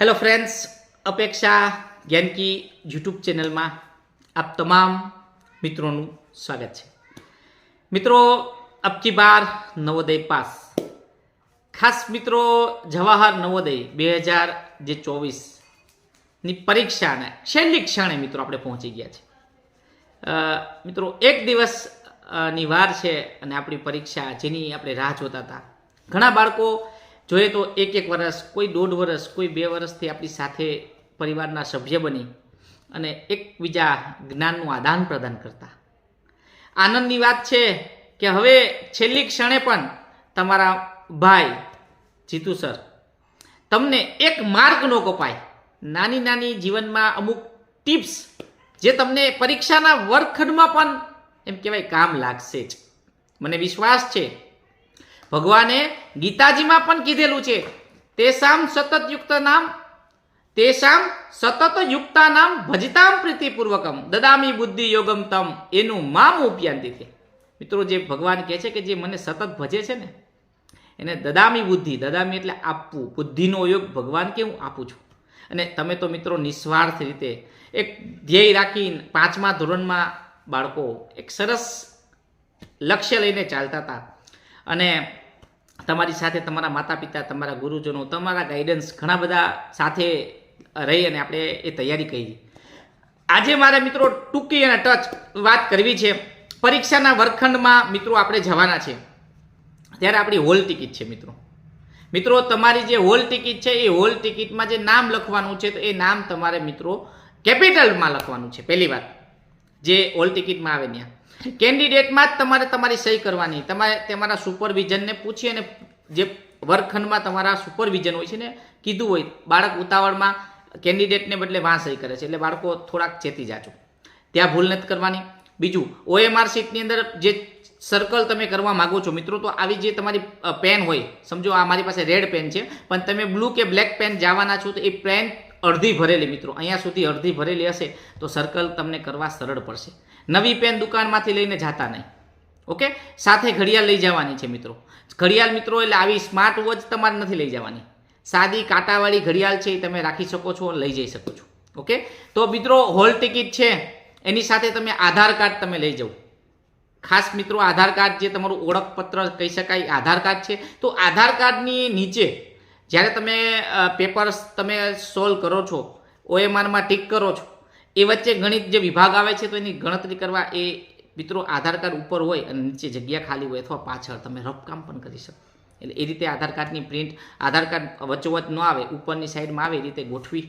Hello friends અપેક્ષા Gyanki YouTube ચેનલમાં આપ તમામ મિત્રોનું સ્વાગત છે. મિત્રો અબકી બાર નવોદય પાસ. ખાસ મિત્રો, જવાહર નવોદય બે હજાર જે ચોવીસની પરીક્ષાને છેલ્લી ક્ષણે મિત્રો આપણે પહોંચી ગયા છે. મિત્રો, એક દિવસની વાર છે અને આપણી પરીક્ષા જેની આપણે રાહ જોતા હતા. ઘણા બાળકો જોઈએ તો એક એક વર્ષ કોઈ દોઢ વર્ષ કોઈ બે વર્ષથી આપણી સાથે પરિવારના સભ્ય બની અને એકબીજા જ્ઞાનનું આદાન પ્રદાન કરતા. આનંદની વાત છે કે હવે છેલ્લી ક્ષણે પણ તમારા ભાઈ જીતુ સર તમને એક માર્ગ નો કપાય. નાની નાની જીવનમાં અમુક ટિપ્સ જે તમને પરીક્ષાના વર્ગખંડમાં પણ એમ કહેવાય કામ લાગશે જ. મને વિશ્વાસ છે ભગવાને ગીતાજીમાં પણ કીધેલું છે, તેસામ સતત યુક્ત નામ, તેસામ સતત યુક્તા નામ ભજતામ પ્રીતિપૂર્વકમ, દદામી બુદ્ધિ યોગમ તમ, એનું મામ ઉપયાંતિ છે. મિત્રો, જે ભગવાન કહે છે કે જે મને સતત ભજે છે ને, એને દદામી બુદ્ધિ, દદામી એટલે આપવું, બુદ્ધિનો યોગ ભગવાન કે હું આપું છું. અને તમે તો મિત્રો નિસ્વાર્થ રીતે એક ધ્યેય રાખી પાંચમા ધોરણમાં બાળકો એક સરસ લક્ષ્ય લઈને ચાલતા હતા. અને તમારી સાથે તમારા માતા પિતા તમારા ગુરુજનો, તમારા ગાઈડન્સ ઘણા બધા સાથે રહી અને આપણે એ તૈયારી કરી. આજે મારે મિત્રો ટૂંકી અને ટચ વાત કરવી છે. પરીક્ષાના વર્ગખંડમાં મિત્રો આપણે જવાના છે. ત્યારે આપણી હોલ ટિકિટ છે મિત્રો. મિત્રો, તમારી જે હોલ ટિકિટ છે, એ હોલ ટિકિટમાં જે નામ લખવાનું છે, તો એ નામ તમારે મિત્રો કેપિટલમાં લખવાનું છે. પહેલી વાત. જે હોલ ટિકિટમાં આવે ત્યાં. કેન્ડિડેટમાં જ તમારે તમારી સહી કરવાની. તમારે તમારા સુપરવિઝનને પૂછી અને જે વર્ગખંડમાં તમારા સુપરવિઝન હોય છે ને, કીધું હોય, બાળક ઉતાવળમાં કેન્ડિડેટને બદલે વાં સહી કરે છે. એટલે બાળકો થોડાક ચેતી જાજો. ત્યાં ભૂલ નથી કરવાની. બીજું ઓએમઆર શીટની અંદર જે સર્કલ તમે કરવા માગો છો, મિત્રો, તો આવી જે તમારી પેન હોય, સમજો, આ મારી પાસે રેડ પેન છે, પણ તમે બ્લુ કે બ્લેક પેન જવાના છો, તો એ પેન અડધી ભરેલી, મિત્રો. અહીંયા સુધી અડધી ભરેલી હશે, તો સર્કલ તમને કરવા સરળ પડશે. નવી પેન દુકાનમાંથી લઈને જતા નહીં. ઓકે? સાથે ઘડિયાળ લઈ જવાની છે મિત્રો. ઘડિયાળ મિત્રો, એટલે આવી સ્માર્ટ વોચ તમારે નથી લઈ જવાની. સાદી કાંટાવાળી ઘડિયાળ છે એ તમે રાખી શકો છો, લઈ જઈ શકો છો. ઓકે? તો મિત્રો હોલ ટિકિટ છે. એની સાથે તમે આધાર કાર્ડ તમે લઈ જાઓ. ખાસ મિત્રો, આધાર કાર્ડ જે તમારું ઓળખપત્ર કહી શકાય આધાર કાર્ડ છે. તો આધાર કાર્ડની નીચે, જ્યારે તમે પેપર્સ તમે સોલ્વ કરો છો ઓએમઆરમાં ટીક કરો છો એ વચ્ચે ગણિત જે વિભાગ આવે છે, તો એની ગણતરી કરવા એ મિત્રો આધાર કાર્ડ ઉપર હોય અને નીચે જગ્યા ખાલી હોય અથવા પાછળ, તમે રફકામ પણ કરી શકો. એટલે એ રીતે આધાર કાર્ડની પ્રિન્ટ આધાર કાર્ડ વચ્ચોવચ ન આવે, ઉપરની સાઈડમાં આવે, એ રીતે ગોઠવી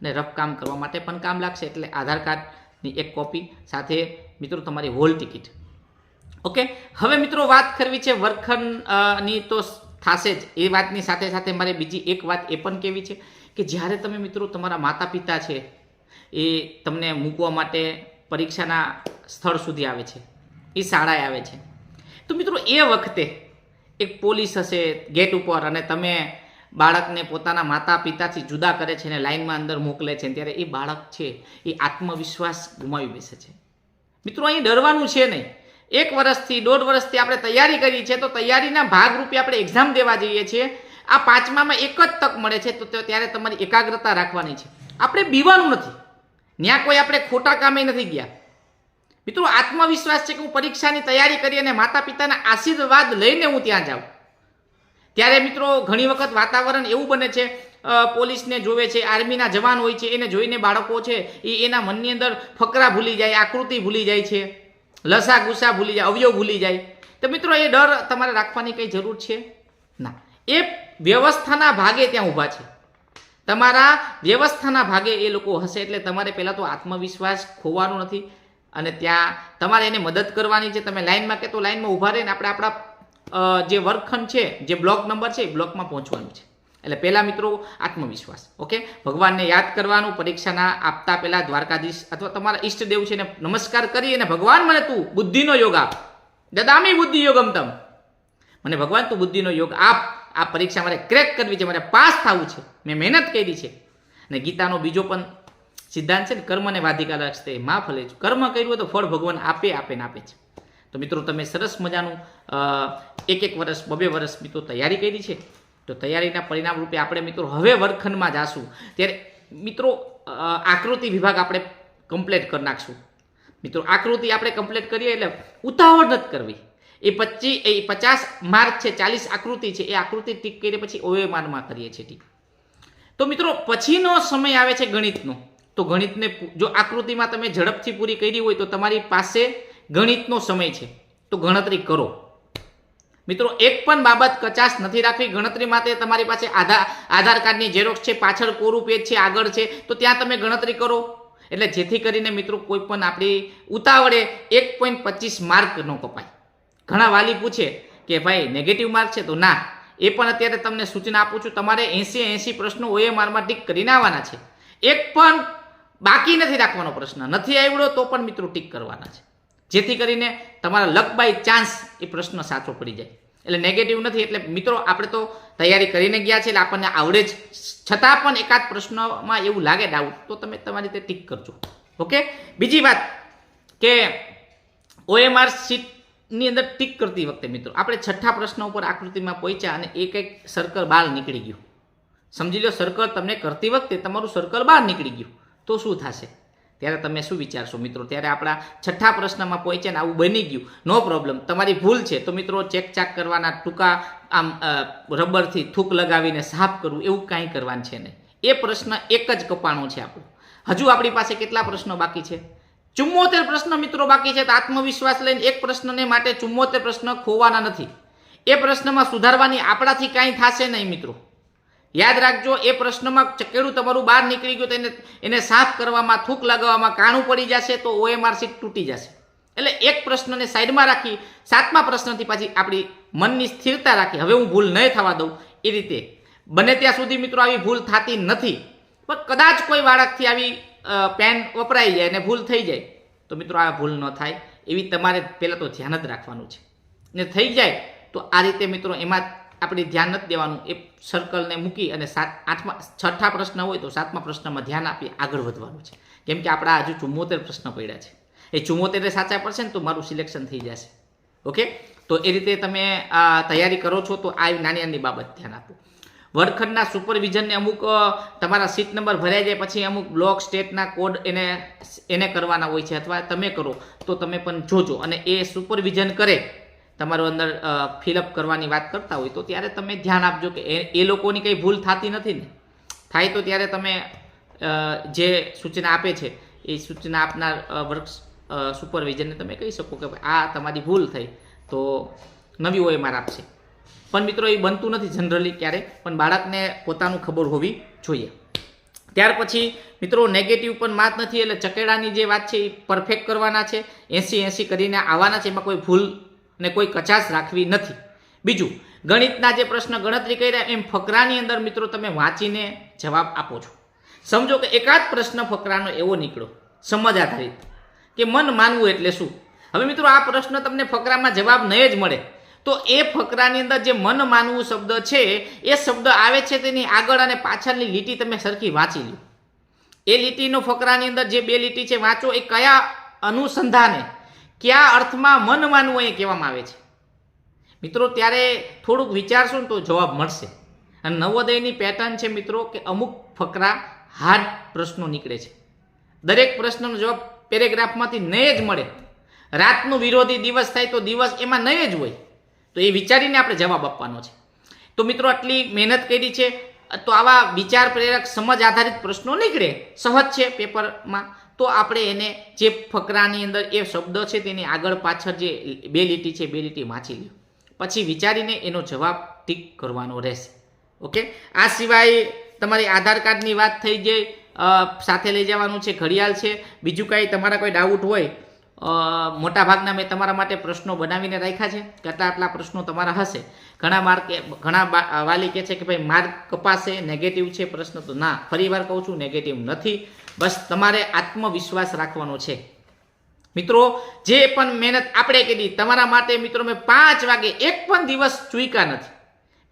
અને રફકામ કરવા માટે પણ કામ લાગશે. એટલે આધાર કાર્ડની એક કોપી સાથે મિત્રો તમારી હોલ ટિકિટ ઓકે હવે મિત્રો વાત કરવી છે વર્ગખંડની, તો થશે જ. એ વાતની સાથે સાથે મારે બીજી એક વાત એ પણ કહેવી છે કે જ્યારે તમે મિત્રો તમારા માતા પિતા છે એ તમને મૂકવા માટે પરીક્ષાના સ્થળ સુધી આવે છે. એ શાળાએ આવે છે. તો મિત્રો એ વખતે એક પોલીસ હશે ગેટ ઉપર અને તમે બાળકને પોતાના માતા પિતાથી જુદા કરે છે અને લાઇનમાં અંદર મોકલે છે. ત્યારે એ બાળક છે એ આત્મવિશ્વાસ ગુમાવી બેસે છે. મિત્રો અહીં ડરવાનું છે નહીં. એક વર્ષથી, દોઢ વર્ષથી આપણે તૈયારી કરી છે. તો તૈયારીના ભાગરૂપે આપણે એક્ઝામ દેવા જઈએ છીએ. આ પાંચમામાં એક જ તક મળે છે. તો ત્યારે તમારી એકાગ્રતા રાખવાની છે. આપણે બીવાનું નથી. ત્યાં કોઈ આપણે ખોટા કામે નથી ગયા. મિત્રો, આત્મવિશ્વાસ છે કે હું પરીક્ષાની તૈયારી કરી અને માતા પિતાના આશીર્વાદ લઈને હું ત્યાં જાઉં. ત્યારે મિત્રો, ઘણી વખત વાતાવરણ એવું બને છે પોલીસને જોવે છે, આર્મીના જવાન હોય છે, એને જોઈને બાળકો છે, એ એના મનની અંદર ફકરા ભૂલી જાય, આકૃતિ ભૂલી જાય છે લસા ગુસા ભૂલી જાય, અવયવ ભૂલી જાય. તો મિત્રો, એ ડર તમારે રાખવાની કંઈ જરૂર છે? ના. એ વ્યવસ્થાના ભાગે ત્યાં ઊભા છે. તમારા વ્યવસ્થાના ભાગે એ લોકો હશે એટલે તમારે પહેલાં તો આત્મવિશ્વાસ ખોવાનો નથી. અને ત્યાં તમારે એને મદદ કરવાની છે. તમે લાઇનમાં કે તો લાઇનમાં ઊભા રહીને આપણે આપણા જે વર્ગખંડ છે, જે બ્લોક નંબર છે, એ બ્લોકમાં પહોંચવાનું છે. એટલે પહેલા મિત્રો આત્મવિશ્વાસ, ઓકે? ભગવાનને યાદ કરવાનું, પરીક્ષાના આપતા પહેલાં દ્વારકાધીશ અથવા તમારા ઈષ્ટદેવ છે એને નમસ્કાર કરી અને ભગવાન મને તું બુદ્ધિનો યોગ આપ. દદામી બુદ્ધિ યોગમ તમ? મને ભગવાન તું બુદ્ધિનો યોગ આપ. આ પરીક્ષા મારે ક્રેક કરવી છે, મારે પાસ થવું છે. મેં મહેનત કરી છે. અને ગીતાનો બીજો પણ સિદ્ધાંત છે ને કર્મને વાધિકા રાખશે માં ફલે છે કર્મ કર્યું હોય તો ફળ ભગવાન આપે આપે ને આપે છે. તો મિત્રો, તમે સરસ મજાનું એક એક વર્ષ, બબે વર્ષ મિત્રો તૈયારી કરી છે. તો તૈયારીના પરિણામ રૂપે આપણે મિત્રો હવે વર્ગખંડમાં જાશું. ત્યારે મિત્રો આકૃતિ વિભાગ આપણે કમ્પ્લીટ કરી નાખશું. મિત્રો, આકૃતિ આપણે કમ્પ્લીટ કરીએ એટલે ઉતાવળ નથી કરવી. એ પચીસ એ પચાસ માર્ક છે, ચાલીસ આકૃતિ છે, એ આકૃતિ ટીક કરી પછી ઓવેમાનમાં કરીએ છીએ ટીક. તો મિત્રો, પછીનો સમય આવે છે ગણિતનો. તો ગણિતને જો આકૃતિમાં તમે ઝડપથી પૂરી કરી હોય તો તમારી પાસે ગણિતનો સમય છે. તો ગણતરી કરો. મિત્રો, એક પણ બાબત કચાશ નથી રાખવી. ગણતરી માટે તમારી પાસે આધાર આધાર કાર્ડની ઝેરોક્ષ છે, પાછળ કોરું પેજ છે, આગળ છે, તો ત્યાં તમે ગણતરી કરો. એટલે જેથી કરીને મિત્રો, કોઈ પણ આપણી ઉતાવળે એક પોઈન્ટ પચીસ માર્ક ન કપાય. ઘણા વાલી પૂછે કે ભાઈ નેગેટિવ માર્ક છે તો ના. એ પણ અત્યારે તમને સૂચના આપું છું, તમારે એંસી એંસી પ્રશ્નો ઓએમઆરમાં ટીક કરીને આવવાના છે. એક પણ બાકી નથી રાખવાનો પ્રશ્ન. નથી આવડ્યો તો પણ મિત્રો ટીક કરવાના છે. જેથી કરીને તમારા લક બાય ચાન્સ એ પ્રશ્ન સાચો પડી જાય. એટલે નેગેટિવ નથી, એટલે મિત્રો આપણે તો તૈયારી કરીને ગયા છે એટલે આપણને આવડે જ. છતાં પણ એકાદ પ્રશ્નમાં એવું લાગે ડાઉટ તો તમે તમારી રીતે ટીક કરજો. ઓકે બીજી વાત કે ઓએમઆર શીટની અંદર ટીક કરતી વખતે મિત્રો, આપણે છઠ્ઠા પ્રશ્ન ઉપર આકૃતિમાં પહોંચ્યા અને એક એક સર્કલ બહાર નીકળી ગયું. સમજી લો સર્કલ તમને કરતી વખતે તમારું સર્કલ બહાર નીકળી ગયું. તો શું થશે? ત્યારે તમે શું વિચારશો મિત્રો? ત્યારે આપણા છઠ્ઠા પ્રશ્નમાં પહોંચ્યા ને આવું બની ગયું. નો પ્રોબ્લેમ તમારી ભૂલ છે. તો મિત્રો ચેક ચાક કરવાના ટૂંકા, આમ રબરથી થૂક લગાવીને સાફ કરવું, એવું કાંઈ કરવાનું છે નહીં. એ પ્રશ્ન એક જ કપાણો છે આપણો. હજુ આપણી પાસે કેટલા પ્રશ્નો બાકી છે? ચુમ્મોતેર પ્રશ્ન મિત્રો બાકી છે તો આત્મવિશ્વાસ લઈને એક પ્રશ્નને માટે ચુમ્મોતેર પ્રશ્ન ખોવાના નથી. એ પ્રશ્નમાં સુધારવાની આપણાથી કાંઈ થશે નહીં મિત્રો. યાદ રાખજો, એ પ્રશ્નમાં ચકેડું તમારું બહાર નીકળી ગયું તો એને એને સાફ કરવામાં, થૂક લગાવવામાં કાણું પડી જશે તો ઓએમઆર સીટ તૂટી જશે. એટલે એક પ્રશ્નને સાઈડમાં રાખી, સાતમા પ્રશ્નથી પાછી આપણી મનની સ્થિરતા રાખી. હવે હું ભૂલ નહીં થવા દઉં એ રીતે. બને ત્યાં સુધી મિત્રો આવી ભૂલ થતી નથી. પણ કદાચ કોઈ બાળકથી આવી પેન વપરાઈ જાય અને ભૂલ થઈ જાય, તો મિત્રો આ ભૂલ ન થાય. એવી તમારે પહેલાં તો ધ્યાન જ રાખવાનું છે. ને થઈ જાય, તો આ રીતે મિત્રો એમાં આપણે ધ્યાન નથી દેવાનું. એ સર્કલને મૂકી અને સાત, આઠમા, છઠ્ઠા પ્રશ્ન હોય તો સાતમા પ્રશ્નમાં ધ્યાન આપી આગળ વધવાનું છે. કેમ કે આપણા હજુ ચુમ્મોતેર પ્રશ્ન પડ્યા છે. એ ચુમ્મોતેરે સાચા પડશે ને તો મારું સિલેક્શન થઈ જશે. ઓકે? તો એ રીતે તમે તૈયારી કરો છો તો આ નાની નાની બાબત ધ્યાન આપો. વર્ગખંડના સુપરવિઝનને અમુક તમારા સીટ નંબર ભરાઈ જાય પછી અમુક બ્લોક સ્ટેટના કોડ એને એને કરવાના હોય છે અથવા તમે કરો, તો તમે પણ જોજો. અને એ સુપરવિઝન કરે, તમારું અંદર ફિલઅપ કરવાની વાત કરતા હોય, તો ત્યારે તમે ધ્યાન આપજો કે એ લોકોની કંઈ ભૂલ થતી નથી ને. થાય તો ત્યારે તમે જે સૂચના આપે છે, એ સૂચના આપનાર વર્ક સુપરવિઝનને તમે કહી શકો કે આ તમારી ભૂલ થઈ. તો નવી ઓએમઆર આપશે. પણ મિત્રો, એ બનતું નથી જનરલી ક્યારેય, પણ બાળકને પોતાનું ખબર હોવી જોઈએ. ત્યાર પછી, મિત્રો નેગેટિવ પણ માત નથી, એટલે ચકેડાની જે વાત છે, એ પરફેક્ટ કરવાના છે. એંસી એંસી કરીને આવવાના છે, એમાં કોઈ ભૂલ ને કોઈ કચાશ રાખવી નથી. બીજું, ગણિતના જે પ્રશ્ન ગણતરી કર્યા, એમ ફકરાની અંદર, મિત્રો, તમે વાંચીને જવાબ આપો છો. સમજો કે એકાદ પ્રશ્ન ફકરાનો એવો નીકળ્યો, સમજ આધારિત, કે મન માનવું એટલે શું? હવે મિત્રો, આ પ્રશ્ન તમને ફકરામાં જવાબ નહીં જ મળે. તો એ ફકરાની અંદર જે મન માનવું શબ્દ છે, એ શબ્દ આવે છે તેની આગળ અને પાછળની લીટી તમે સરખી વાંચી લો. એ લીટીનો ફકરાની અંદર જે બે લીટી છે, વાંચો, એ કયા અનુસંધાને, કયા અર્થમાં મન માનવું એ કહેવામાં આવે છે. મિત્રો, ત્યારે થોડુંક વિચારશો ને તો જવાબ મળશે. અને નવોદયની પેટર્ન છે મિત્રો, કે અમુક ફકરા હાર્ડ પ્રશ્નો નીકળે છે. દરેક પ્રશ્નનો જવાબ પેરેગ્રાફમાંથી નહીં જ મળે. રાતનું વિરોધી દિવસ થાય તો દિવસ એમાં નહીં જ હોય. તો એ વિચારીને આપણે જવાબ આપવાનો છે. તો મિત્રો, આટલી મહેનત કરી છે. તો આવા વિચાર પ્રેરક સમજ આધારિત પ્રશ્નો નીકળે, સહજ છે પેપરમાં. તો આપણે એને જે ફકરાની અંદર એ શબ્દ છે તેની આગળ પાછળ જે બે લીટી છે, બે લીટી વાંચી લ્યો. પછી વિચારીને એનો જવાબ ટીક કરવાનો રહેશે. ઓકે? આ સિવાય તમારી આધાર કાર્ડની વાત થઈ ગઈ સાથે લઈ જવાનું છે, ઘડિયાળ છે. બીજું કાંઈ તમારા કોઈ ડાઉટ હોય મોટાભાગના મેં તમારા માટે પ્રશ્નો બનાવીને રાખ્યા છે. કેટલા આટલા પ્રશ્નો તમારા હશે? ઘણા માર્ક ઘણા વાલી કહે છે કે ભાઈ માર્ક કપાશે નેગેટિવ છે પ્રશ્ન તો ના. ફરી વાર કહું છું નેગેટિવ નથી. બસ તમારે આત્મવિશ્વાસ રાખવાનો છે. મિત્રો, જે પણ મહેનત આપણે કરી, તમારા માટે મિત્રો મેં પાંચ વાગે એક પણ દિવસ ચૂક્યા નથી.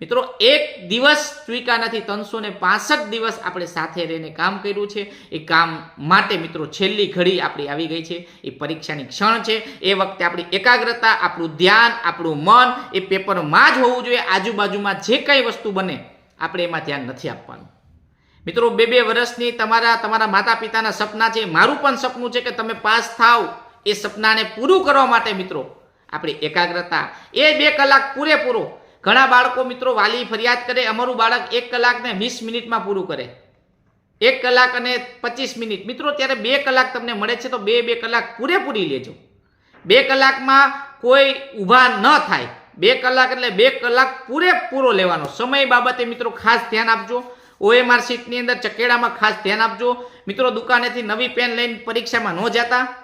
મિત્રો, એક દિવસ ચૂક્યા નથી, ત્રણસો ને પાસઠ દિવસ આપણે સાથે રહીને કામ કર્યું છે. એ કામ માટે મિત્રો, છેલ્લી ઘડી આપણી આવી ગઈ છે. એ પરીક્ષાની ક્ષણ છે. એ વખતે આપણી એકાગ્રતા, આપણું ધ્યાન, આપણું મન એ પેપરમાં જ હોવું જોઈએ. આજુબાજુમાં જે કંઈ વસ્તુ બને, આપણે એમાં ધ્યાન નથી આપવાનું. મિત્રો, બે બે વર્ષની તમારા તમારા માતા પિતાના સપના છે. મારું પણ સપનું છે કે તમે પાસ થાવ. એ સપનાને પૂરું કરવા માટે મિત્રો, આપણી એકાગ્રતા, એ બે કલાક પૂરેપૂરો ઘણા બાળકો મિત્રો વાલી ફરિયાદ કરે, અમારું બાળક એક કલાકને વીસ મિનિટમાં પૂરું કરે. એક કલાક અને પચીસ મિનિટ. મિત્રો, ત્યારે બે કલાક તમને મળે છે તો બે બે કલાક પૂરેપૂરી લેજો. બે કલાકમાં કોઈ ઊભા ન થાય. બે કલાક એટલે બે કલાક પૂરેપૂરો લેવાનો. સમય બાબતે મિત્રો ખાસ ધ્યાન આપજો. ઓએમઆર સીટની અંદર ચકેડામાં ખાસ ધ્યાન આપજો. મિત્રો, દુકાનેથી નવી પેન લઈને પરીક્ષામાં ન જતા.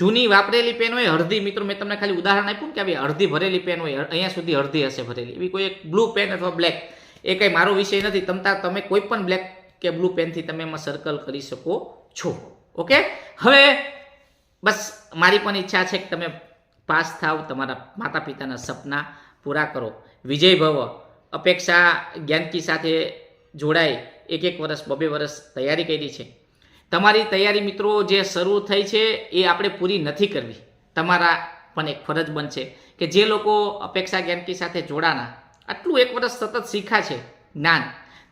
જૂની વાપરેલી પેન હોય હળદી મિત્રો, મેં તમને ખાલી ઉદાહરણ આપ્યું કે આવી હળદી ભરેલી પેન હોય, અહીંયા સુધી અડધી હશે ભરેલી. એવી કોઈ એક બ્લુ પેન અથવા બ્લેક એ કંઈ મારો વિષય નથી. તમતા તમે કોઈ પણ બ્લેક કે બ્લુ પેનથી તમે એમાં સર્કલ કરી શકો છો. ઓકે? હવે બસ મારી પણ ઈચ્છા છે કે તમે પાસ થાવ, તમારા માતા પિતાના સપના પૂરા કરો. વિજય ભવ, અપેક્ષા જ્ઞાનકી સાથે જોડાય. એક એક વર્ષ, બબે વર્ષ તૈયારી કરી છે. તમારી તૈયારી મિત્રો જે શરૂ થઈ છે એ આપણે પૂરી નથી કરવી. તમારા પણ એક ફરજ બનશે કે જે લોકો અપેક્ષા જ્ઞાનકી સાથે જોડાના, આટલું એક વર્ષ સતત શીખા છે જ્ઞાન,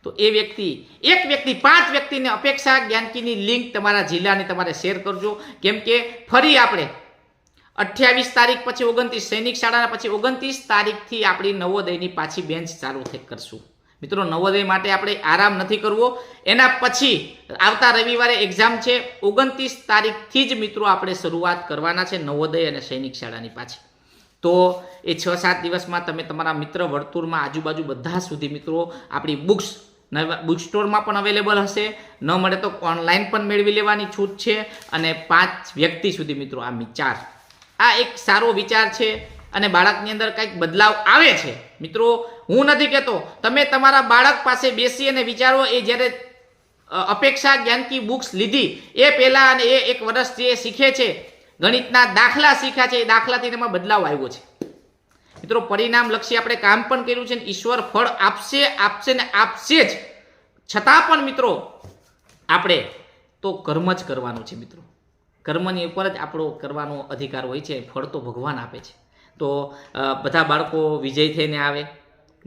તો એ વ્યક્તિ, એક વ્યક્તિ, પાંચ વ્યક્તિને અપેક્ષા જ્ઞાનકીની લિંક તમારા જિલ્લાને તમારે શેર કરજો. કેમ કે ફરી આપણે અઠ્યાવીસ તારીખ પછી ઓગણત્રીસ, સૈનિક શાળાના પછી ઓગણત્રીસ તારીખથી આપણી નવોદયની પાછી બેન્ચ ચાલુ થઈ કરશું. મિત્રો નવોદય માટે આપણે આરામ નથી કરવો. એના પછી આવતા રવિવારે એક્ઝામ છે. ઓગણત્રીસ તારીખથી જ મિત્રો આપણે શરૂઆત કરવાના છે નવોદય અને સૈનિક શાળાની પાછી. તો એ છ સાત દિવસમાં તમે તમારા મિત્ર વર્તુળમાં આજુબાજુ બધા સુધી મિત્રો આપણી બુક્સ બુક સ્ટોરમાં પણ અવેલેબલ હશે. ન મળે તો ઓનલાઈન પણ મેળવી લેવાની છૂટ છે. અને પાંચ વ્યક્તિ સુધી મિત્રો આ વિચાર. આ એક સારો વિચાર છે. અને બાળકની અંદર કંઈક બદલાવ આવે છે. મિત્રો, હું નથી કહેતો, તમે તમારા બાળક પાસે બેસી અને વિચારો, એ જ્યારે અપેક્ષા જ્ઞાનકી બુક્સ લીધી, એ પહેલાં અને એ એક વર્ષથી એ શીખે છે, ગણિતના દાખલા શીખ્યા છે, એ દાખલાથી એમાં બદલાવ આવ્યો છે. મિત્રો, પરિણામ લક્ષી આપણે કામ પણ કર્યું છે ને ઈશ્વર ફળ આપશે આપશે ને આપશે જ. છતાં પણ મિત્રો, આપણે તો કર્મ જ કરવાનું છે મિત્રો. કર્મની ઉપર જ આપણો કરવાનો અધિકાર હોય છે, ફળ તો ભગવાન આપે છે. તો બધા બાળકો વિજય થઈને આવે.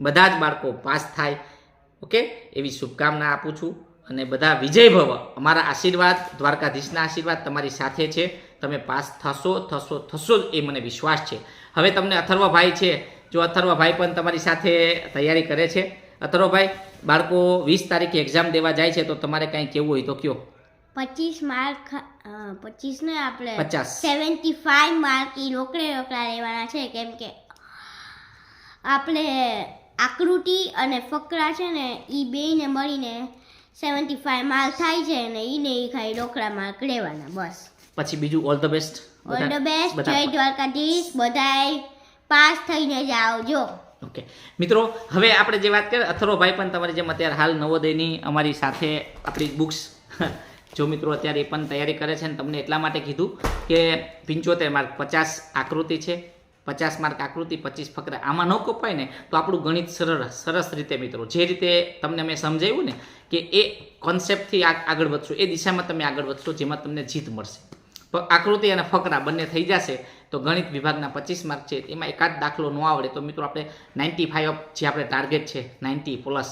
બધા જ બાળકો પાસ થાય. ઓકે? એવી શુભકામના આપું છું. અને બધા વિજય ભવ, અમારા આશીર્વાદ, દ્વારકાધીશના આશીર્વાદ તમારી સાથે છે. તમે પાસ થશો થશો થશો જ એ મને વિશ્વાસ છે. હવે તમને અથર્વભાઈ છે. જો અથર્વભાઈ પણ તમારી સાથે તૈયારી કરે છે. અથર્વભાઈ બાળકો વીસ તારીખે એક્ઝામ દેવા જાય છે, તો તમારે કાંઈ કહેવું હોય તો કયો. પચીસ માર્ક પચીસ ને આપણે પચાસ. સેવન્ટી ફાઈવ માર્ક એ રોકડે રોકડા લેવાના છે કેમ કે આપણે આકૃતિ અને ફકરા છે ને એ બેને મળીને સેવન્ટી ફાઈવ માર્ક થાય છે ને ઈને એ ખાલી રોકડા માર્ક લેવાના બસ. પછી બીજું all the best all the best જય દ્વારકાધીશ બધાય પાસ થઈને જ આવજો. ઓકે મિત્રો હવે આપણે જે વાત કરીએ અથરોભાઈ પણ તમારી જેમ અત્યારે હાલ નવોદયની અમારી સાથે આપણી બુક્સ જો મિત્રો અત્યારે એ પણ તૈયારી કરે છે ને તમને એટલા માટે કીધું કે પંચોતેર માર્ક પચાસ આકૃતિ છે, પચાસ માર્ક આકૃતિ, પચીસ ફકરા. આમાં ન કપાય ને તો આપણું ગણિત સરળ, સરસ રીતે મિત્રો, જે રીતે તમને મેં સમજાવ્યું ને કે એ કોન્સેપ્ટથી આગળ વધશો, એ દિશામાં તમે આગળ વધશો, જેમાં તમને જીત મળશે. આકૃતિ અને ફકરા બંને થઈ જશે, તો ગણિત વિભાગના પચીસ માર્ક છે, એમાં એકાદ દાખલો ન આવડે, તો મિત્રો આપણે નાઇન્ટી ફાઈવ જે આપણે ટાર્ગેટ છે નાઇન્ટી પ્લસ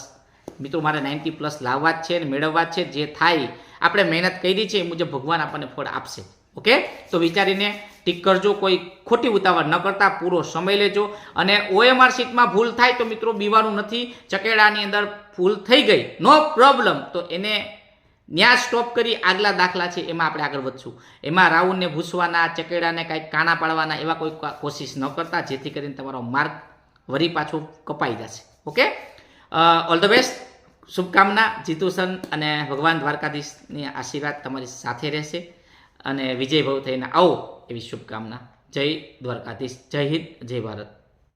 મિત્રો મારે નાઇન્ટી પ્લસ લાવવા જ છે અને મેળવવા જ છે, જે થાય આપણે મહેનત કરી છે એ મુજબ ભગવાન આપણને ફળ આપશે. ઓકે? તો વિચારીને ટીક કરજો, કોઈ ખોટી ઉતાવળ ન કરતા, પૂરો સમય લેજો. અને ઓએમઆર શીટમાં ભૂલ થાય તો મિત્રો બીવાનું નથી, ચકેડાની અંદર ભૂલ થઈ ગઈ, નો પ્રોબ્લેમ. તો એને ન્યા સ્ટોપ કરી આગલા દાખલા છે, એમાં આપણે આગળ વધશું. એમાં રાઉન્ડને ભૂસવાના, ચકેડાને કાંઈક કાણા પાડવાના, એવા કોઈ કોશિશ ન કરતા, જેથી કરીને તમારો માર્ક વરી પાછો કપાઈ જશે. ઓકે? ઓલ ધ બેસ્ટ શુભકામના, જીતુસન અને ભગવાન દ્વારકાધીશની આશીર્વાદ તમારી સાથે રહેશે અને વિજય ભવ થઈને આવો એવી શુભકામના. જય દ્વારકાધીશ, જય હિન્દ, જય ભારત.